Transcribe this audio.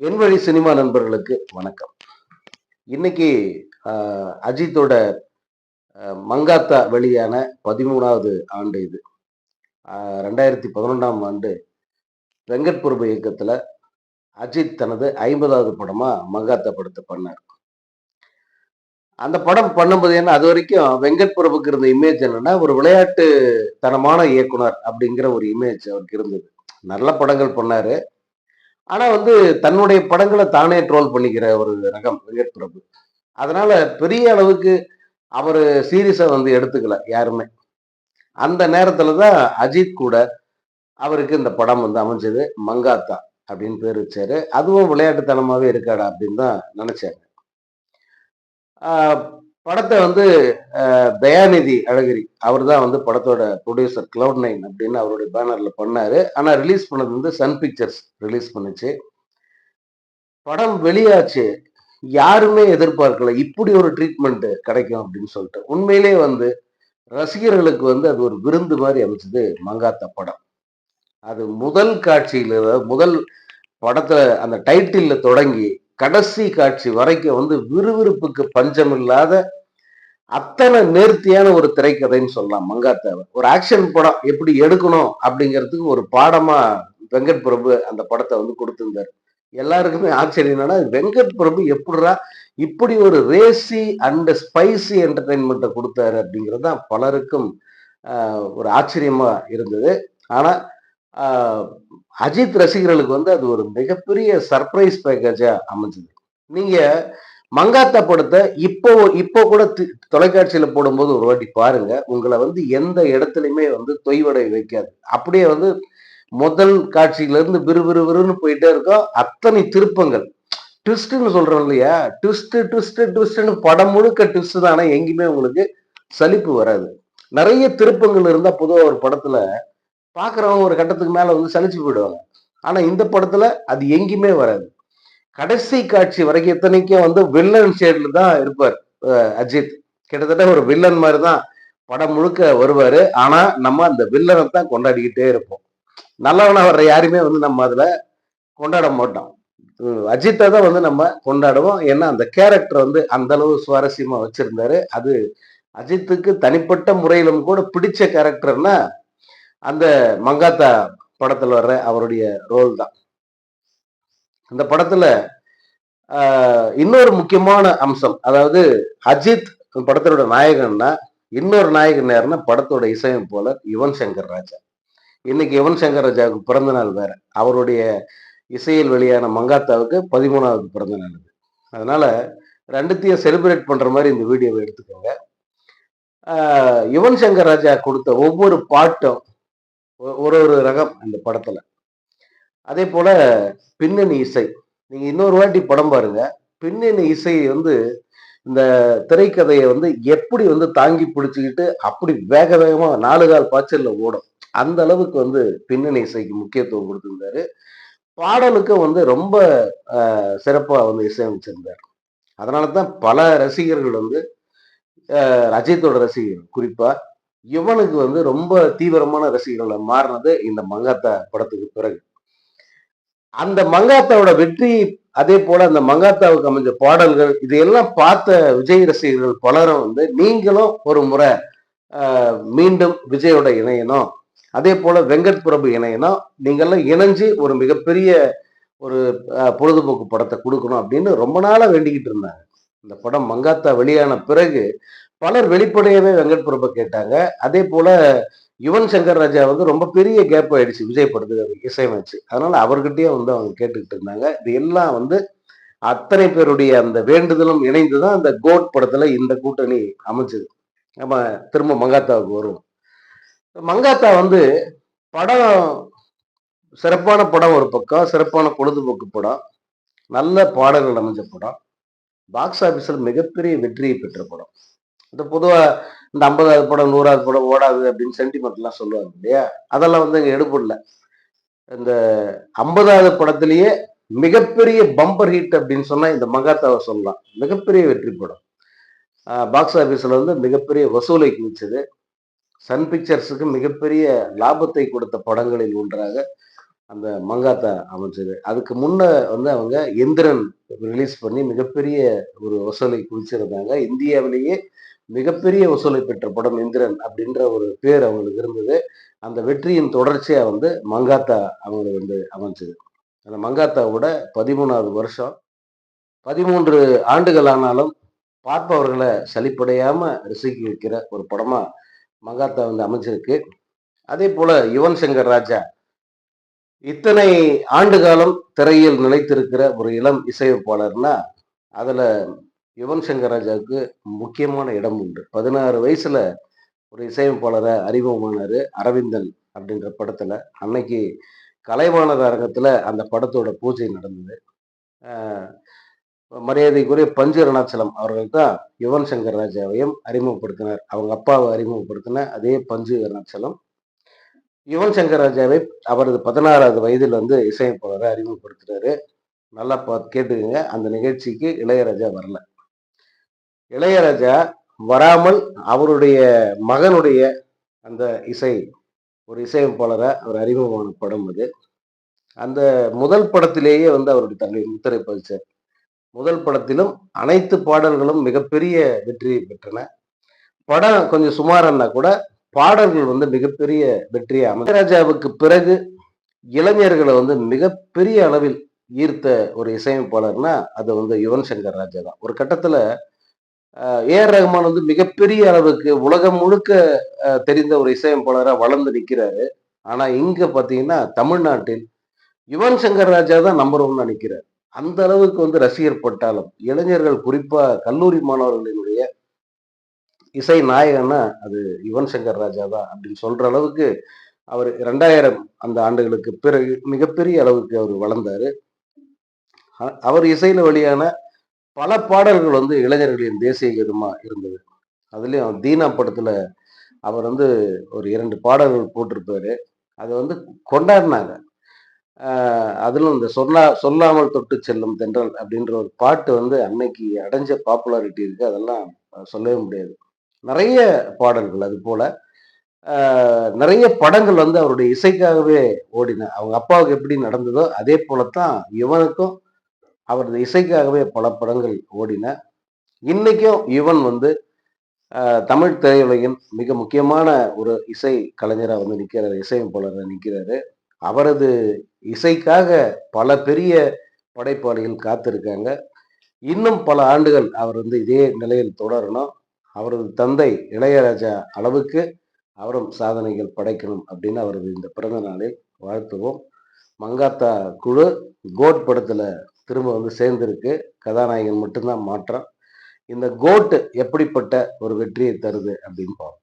என் வழி சினிமா நண்பர்களுக்கு வணக்கம். இன்னைக்கு ஆஹ், அஜித்தோட மங்காத்தா வெளியான பதிமூணாவது ஆண்டு இது. ரெண்டாயிரத்தி பதினொன்றாம் ஆண்டு வெங்கட் பிரபு இயக்கத்துல அஜித் தனது ஐம்பதாவது படமா மங்காத்தா படத்தை பண்ணார். அந்த படம் பண்ணும்போது என்ன அது வரைக்கும் வெங்கட் பிரபுக்கு இருந்த இமேஜ் என்னன்னா ஒரு விளையாட்டு தனமான இயக்குனர் அப்படிங்கிற ஒரு இமேஜ் அவருக்கு இருந்தது. நல்ல படங்கள் பண்ணாரு. ஆனா வந்து தன்னுடைய படங்களை தானே ட்ரோல் பண்ணிக்கிற ஒரு ரகம் வெங்கட் பிரபு அதனால பெரிய அளவுக்கு அவர் சீரியஸா வந்து எடுத்துக்கல யாருமே. அந்த நேரத்துல தான் அஜித் கூட அவருக்கு இந்த படம் வந்து அமைஞ்சது மங்காத்தா அப்படின்னு பேர் வச்சாரு. அதுவும் விளையாட்டுத்தனமாவே இருக்காடா அப்படின்னு தான் நினைச்சாங்க படத்தை வந்து தயாநிதி அழகிரி. அவர் தான் வந்து படத்தோட ப்ரொடியூசர் கிளவுட் நைன் அப்படின்னு அவருடைய பேனரில் பண்ணார். ஆனால் ரிலீஸ் பண்ணது வந்து சன் பிக்சர்ஸ் ரிலீஸ் பண்ணுச்சு. படம் வெளியாச்சு. யாருமே எதிர்பார்க்கல. இப்படி ஒரு ட்ரீட்மெண்ட் கிடைக்கும் அப்படின்னு சொல்லிட்டு. உண்மையிலே வந்து ரசிகர்களுக்கு வந்து அது ஒரு விருந்து மாதிரி அமைச்சது மங்காத்தா படம். அது முதல் காட்சியில் முதல் படத்தில் அந்த டைட்டிலில் தொடங்கி கடைசி காட்சி வரைக்கும் வந்து விறுவிறுப்புக்கு பஞ்சம் இல்லாத அத்தனை நேர்த்தியான ஒரு திரைக்கதைன்னு சொல்லலாம் மங்காத்தேவன் ஒரு ஆக்ஷன் படம் எப்படி எடுக்கணும் அப்படிங்கிறதுக்கு ஒரு பாடமா வெங்கட் பிரபு அந்த படத்தை வந்து கொடுத்திருந்தார். எல்லாருக்குமே ஆச்சரியம் என்னன்னா வெங்கட் பிரபு எப்படிரா இப்படி ஒரு ரேசி அண்ட் ஸ்பைசி என்டர்டைன்மெண்ட்டை கொடுத்தாரு அப்படிங்கிறது தான் பலருக்கும் ஒரு ஆச்சரியமா இருந்தது. ஆனால் அஜித் ரசிகர்களுக்கு வந்து அது ஒரு மிகப்பெரிய சர்ப்ரைஸ் பேக்கேஜா அமைஞ்சது. நீங்க மங்காத்தா படத்தை இப்போ இப்போ கூட தி- தொலைக்காட்சியில போடும்போது ஒரு வாட்டி பாருங்க. உங்களை வந்து எந்த இடத்துலையுமே வந்து தொய்வடை வைக்காது. அப்படியே வந்து முதல் காட்சியில இருந்து விறுவிறுவிறுன்னு போயிட்டே இருக்கோம். அத்தனை திருப்பங்கள். ட்விஸ்ட்னு சொல்றோம் இல்லையா? ட்விஸ்ட் ட்விஸ்ட் ட்விஸ்ட்னு படம் முழுக்க ட்விஸ்ட் தானே. எங்கேயுமே உங்களுக்கு சலிப்பு வராது. நிறைய திருப்பங்கள் இருந்தா பொதுவாக ஒரு படத்துல பார்க்குறவங்க ஒரு கட்டத்துக்கு மேலே வந்து சலிச்சு போயிடுவாங்க. ஆனால் இந்த படத்தில் அது எங்கேயுமே வராது. கடைசி காட்சி வரைக்கும் இத்தனைக்கும் வந்து வில்லன் ஷேட்ல தான் இருப்பார் அஜித். கிட்டத்தட்ட ஒரு வில்லன் மாதிரி தான் படம் முழுக்க வருவார். ஆனால் நம்ம அந்த வில்லனை தான் கொண்டாடிக்கிட்டே இருப்போம். நல்லவனாக வர்ற யாருமே வந்து நம்ம அதில் கொண்டாட மாட்டோம். அஜித்தை தான் வந்து நம்ம கொண்டாடுவோம். ஏன்னா அந்த கேரக்டர் வந்து அந்த அளவு சுவாரஸ்யமாக வச்சிருந்தாரு. அது அஜித்துக்கு தனிப்பட்ட முறையிலும் கூட பிடிச்ச கேரக்டர்னா அந்த மங்காத்தா படத்துல வர்ற அவருடைய ரோல் தான். அந்த படத்துல இன்னொரு முக்கியமான அம்சம் அதாவது அஜித் படத்தோட நாயகன்னா இன்னொரு நாயகன் யாருன்னா படத்தோட இசையமைப்பாளர் யுவன் சங்கர் ராஜா. இன்னைக்கு யுவன் சங்கர் ராஜாவுக்கு பிறந்த நாள் வேற. அவருடைய இசையில் வெளியான மங்காத்தாவுக்கு பதிமூணாவது பிறந்த நாள் இது அதனால ரெண்டுத்தையும் செலிப்ரேட் பண்ற மாதிரி இந்த வீடியோவை எடுத்துக்கோங்க. யுவன் சங்கர் ராஜா கொடுத்த ஒவ்வொரு பாட்டும் ஒரு ஒரு ரகம் இந்த படத்துல. அதே போல பின்னணி இசை. நீங்க இன்னொரு வாட்டி படம் பாருங்க. பின்னணி இசை வந்து இந்த திரைக்கதையை வந்து எப்படி வந்து தாங்கி பிடிச்சிக்கிட்டு அப்படி வேக வேகமாக நாலு கால் பாய்ச்சலில் ஓடும். அந்த அளவுக்கு வந்து பின்னணி இசைக்கு முக்கியத்துவம் கொடுத்துருந்தாரு. பாடலுக்கும் வந்து ரொம்ப சிறப்பாக வந்து இசையமைச்சிருந்தார். அதனால தான் பல ரசிகர்கள் வந்து ஆஹ், அஜித்தோட ரசிகர்கள் குறிப்பாக யுவனுக்கு வந்து ரொம்ப தீவிரமான ரசிகர்களை மாறினது இந்த மங்காத்தா படத்துக்கு பிறகு. அந்த மங்காத்தாவோட வெற்றி அதே போல அந்த மங்காத்தாவுக்கு அமைஞ்ச பாடல்கள் இதையெல்லாம் பார்த்த விஜய் ரசிகர்கள் பலரும் வந்து நீங்களும் ஒரு முறை மீண்டும் விஜயோட இணையணும். அதே போல வெங்கட் பிரபு இணையணும். நீங்கெல்லாம் இணைஞ்சு ஒரு மிகப்பெரிய ஒரு பொழுதுபோக்கு படத்தை கொடுக்கணும் அப்படின்னு ரொம்ப நாளா வேண்டிக்கிட்டு இருந்தாங்க. இந்த படம் மங்காத்தா வெளியான பிறகு பலர் வெளிப்படையவே வெங்கட் பிரபு கேட்டாங்க. அதே போல யுவன் சங்கர் ராஜா வந்து ரொம்ப பெரிய கேப் ஆயிடுச்சு விஜய் படத்துக்கு இசையமைச்சு. அதனால அவர்கிட்டயே வந்து அவங்க கேட்டுக்கிட்டு இருந்தாங்க. இது எல்லாம் வந்து அத்தனை பேருடைய அந்த வேண்டுதலும் இணைந்துதான் அந்த கோட் படத்துல இந்த கூட்டணி அமைச்சது நம்ம திரும்ப மங்காத்தாவுக்கு வருவோம் மங்காத்தா வந்து படம் சிறப்பான படம் ஒரு பக்கம் சிறப்பான பொழுதுபோக்கு படம் நல்ல பாடல்கள் அமைஞ்ச படம். பாக்ஸ் ஆபீஸில் மிகப்பெரிய வெற்றியை பெற்ற படம். இந்த பொதுவா இந்த ஐம்பதாவது படம் நூறாவது படம் ஓடாது அப்படின்னு சென்டிமெண்ட்லாம் சொல்லுவாங்க இல்லையா? அதெல்லாம் வந்து இங்கே எடுபடல. இந்த ஐம்பதாவது படத்திலேயே மிகப்பெரிய பம்பர் ஹிட் அப்படின்னு சொன்னால் இந்த மகாத்தாவை சொல்லலாம். மிகப்பெரிய வெற்றி படம். பாக்ஸ் ஆஃபீஸில் வந்து மிகப்பெரிய வசூலை குவிச்சது. சன் பிக்சர்ஸுக்கு மிகப்பெரிய லாபத்தை கொடுத்த படங்களில் ஒன்றாக அந்த மங்காத்தா அமைச்சது அதுக்கு முன்ன வந்து அவங்க எந்திரன் ரிலீஸ் பண்ணி மிகப்பெரிய ஒரு வசூலை குவிச்சிருந்தாங்க. இந்தியாவிலேயே மிகப்பெரிய வசூலை பெற்ற படம் இந்திரன் அப்படின்ற ஒரு பேர் அவங்களுக்கு இருந்தது. அந்த வெற்றியின் தொடர்ச்சியாக வந்து மங்காத்தா அவங்களுக்கு வந்து அமைஞ்சது அந்த மங்காத்தாவோட பதிமூணாவது வருஷம் பதிமூன்று ஆண்டுகள் ஆனாலும் பார்ப்பவர்களை சலிப்படையாம ரசிக்க வைக்கிற ஒரு படமா மங்காத்தா வந்து அமைஞ்சிருக்கு அதே போல யுவன் சங்கர் ராஜா இத்தனை ஆண்டு காலம் திரையில் நிலைத்திருக்கிற ஒரு இளம் இசையமைப்பாளர்னா அதுல யுவன் சங்கர் ராஜாவுக்கு முக்கியமான இடம் உண்டு. பதினாறு வயசுல ஒரு இசையமைப்பாளரை அறிமுகமானாரு அரவிந்தன் அப்படின்ற படத்துல. அன்னைக்கு கலைவாணர் அரங்கத்துல அந்த படத்தோட பூஜை நடந்தது. மரியாதைக்குரிய பஞ்சு அருணாச்சலம் அவர்கள் தான் யுவன் சங்கர் ராஜாவையும் அறிமுகப்படுத்தினார். அவங்க அப்பாவை அறிமுகப்படுத்தின அதே பஞ்சு அருணாச்சலம் யுவன் சங்கர் ராஜாவை அவரது பதினாறாவது வயதில் வந்து இசையமைப்பாளரை அறிமுகப்படுத்துறாரு நல்லா பா கேட்டுக்கோங்க. அந்த நிகழ்ச்சிக்கு இளையராஜா வரல. இளையராஜா வராமல் அவருடைய மகனுடைய அந்த இசை ஒரு இசையமைப்பாளரை அவர் அறிமுகமான படம் அது. அந்த முதல் படத்திலேயே வந்து அவருடைய தங்கை முத்திரை பதிச்சார். முதல் படத்திலும் அனைத்து பாடல்களும் மிகப்பெரிய வெற்றியை பெற்றன. படம் கொஞ்சம் சுமாரன்னா கூட பாடல்கள் வந்து மிகப்பெரிய வெற்றியை அமைச்சராஜாவுக்கு பிறகு இளைஞர்களை வந்து மிகப்பெரிய அளவில் ஈர்த்த ஒரு இசையமைப்பாளர்னா அது வந்து யுவன் சங்கர் ராஜா தான். ஒரு கட்டத்தில் ஏஆர் ரஹ்மான் வந்து மிகப்பெரிய அளவுக்கு உலகம் முழுக்க தெரிந்த ஒரு இசையமைப்பாளராக வளர்ந்து நிற்கிறாரு ஆனா இங்க பாத்தீங்கன்னா தமிழ்நாட்டில் யுவன் சங்கர் ராஜா தான் நம்பர் ஒன்னு நிற்கிறார் அந்த அளவுக்கு வந்து ரசிகர் பட்டாலும் இளைஞர்கள் குறிப்பா கல்லூரி மாணவர்களினுடைய இசை நாயகன்னா அது யுவன் சங்கர் ராஜா தான் அப்படின்னு சொல்ற அளவுக்கு அவர் ரெண்டாயிரம் அந்த ஆண்டுகளுக்கு பிறகு மிகப்பெரிய அளவுக்கு அவர் வளர்ந்தாரு. அ- அவர் இசையில வெளியான பல பாடல்கள் வந்து இளைஞர்களின் தேசிய கீதமாக இருந்தது. அதுலேயும் தீனா படத்தில் அவர் வந்து ஒரு இரண்டு பாடல்கள் போட்டிருப்பாரு. அதை வந்து கொண்டாடினாங்க. அதிலும் இந்த சொல்லா சொல்லாமல் தொட்டு செல்லும் தென்றல் அப்படின்ற ஒரு பாட்டு வந்து அன்னைக்கு அடைஞ்ச பாப்புலாரிட்டி இருக்குது அதெல்லாம் சொல்லவே முடியாது. நிறைய பாடல்கள் அது போல். நிறைய படங்கள் வந்து அவருடைய இசைக்காகவே ஓடின. அவங்க அப்பாவுக்கு எப்படி நடந்ததோ அதே போலத்தான் இவனுக்கும் அவரது இசைக்காகவே பல படங்கள் ஓடின. இன்னைக்கும் இவன் வந்து தமிழ் திரையுலகின் மிக முக்கியமான ஒரு இசை கலைஞராக வந்து நிக்கிறாரு இசையமைப்பாளராக நிற்கிறாரு அவரது இசைக்காக பல பெரிய படைப்பாளிகள் காத்திருக்காங்க. இன்னும் பல ஆண்டுகள் அவர் வந்து இதே நிலையில் தொடரணும். அவரது தந்தை இளையராஜா அளவுக்கு அவரும் சாதனைகள் படைக்கணும் அப்படின்னு அவரது இந்த பிறந்த நாளில் வாழ்த்துவோம். மங்காத்தா குழு கோட் படத்துல திரும்ப வந்து சேர்ந்திருக்கு. கதாநாயகன் மட்டும்தான் மாற்றம். இந்த கோட்டு எப்படிப்பட்ட ஒரு வெற்றியை தருது அப்படின்னு பார்ப்போம்.